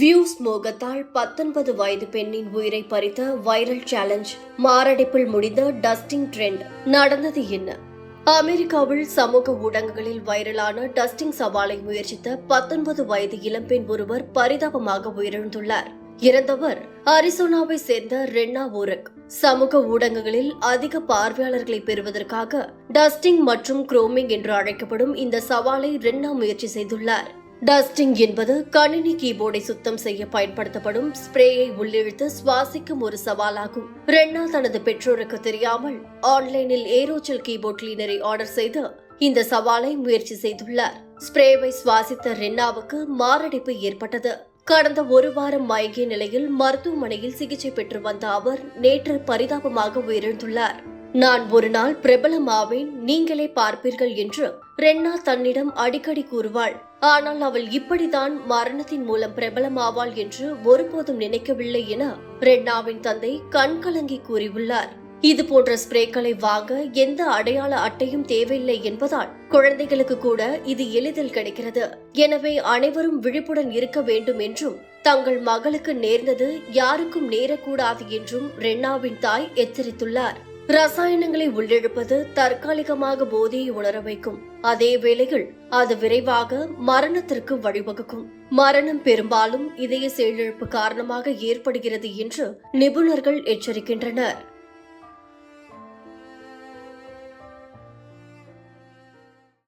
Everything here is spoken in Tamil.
வியூஸ் மோகத்தால் பத்தொன்பது வயது பெண்ணின் உயிரை பறித்த வைரல் சேலஞ்ச் மாரடைப்பில் முடிந்த டஸ்டிங் ட்ரெண்ட் நடந்தது என்ன? அமெரிக்காவில் சமூக ஊடகங்களில் வைரலான டஸ்டிங் சவாலை முயற்சித்த பத்தொன்பது வயது இளம்பெண் ஒருவர் பரிதாபமாக உயிரிழந்துள்ளார். இறந்தவர் அரிசோனாவை சேர்ந்த ரென்னா ஓரக். சமூக ஊடகங்களில் அதிக பார்வையாளர்களை பெறுவதற்காக டஸ்டிங் மற்றும் குரோமிங் என்று அழைக்கப்படும் இந்த சவாலை ரென்னா முயற்சி செய்துள்ளார். டஸ்டிங் என்பது கணினி கீபோர்டை சுத்தம் செய்ய பயன்படுத்தப்படும் ஸ்ப்ரேயை உள்ளிழுத்து சுவாசிக்கும் ஒரு சவாலாகும். ரென்னா தனது பெற்றோருக்கு தெரியாமல் ஆன்லைனில் ஏரோச்சல் கீபோர்ட் கிளீனரை ஆர்டர் செய்து இந்த சவாலை முயற்சி செய்துள்ளார். ஸ்ப்ரேவை சுவாசித்த ரென்னாவுக்கு மாரடைப்பு ஏற்பட்டது. கடந்த ஒரு வாரம் மயங்கிய நிலையில் மருத்துவமனையில் சிகிச்சை பெற்று வந்த அவர் நேற்று பரிதாபமாக உயிரிழந்துள்ளார். நான் ஒரு நாள் பிரபலமாவேன் நீங்களே பார்ப்பீர்கள் என்று ரென்னா தன்னிடம் அடிக்கடி கூறுவாள். ஆனால் அவள் இப்படிதான் மரணத்தின் மூலம் பிரபலமாவாள் என்று ஒருபோதும் நினைக்கவில்லை என ரென்னாவின் தந்தை கண்கலங்கி கூறியுள்ளார். இது போன்ற ஸ்ப்ரேக்களை வாங்க எந்த அடையாள அட்டையும் தேவையில்லை என்பதால் குழந்தைகளுக்கு கூட இது எளிதில் கிடைக்கிறது. எனவே அனைவரும் விழிப்புடன் இருக்க வேண்டும் என்றும் தங்கள் மகளுக்கு நேர்ந்தது யாருக்கும் நேரக்கூடாது என்றும் ரென்னாவின் தாய் எச்சரித்துள்ளார். ரசாயனங்களை உள்ளிழுப்பது தற்காலிகமாக போதையை உணர வைக்கும். அதே வேளையில் அது விரைவாக மரணத்திற்கு வழிவகுக்கும். மரணம் பெரும்பாலும் இதய செயலிழப்பு காரணமாக ஏற்படுகிறது என்று நிபுணர்கள் எச்சரிக்கின்றனர்.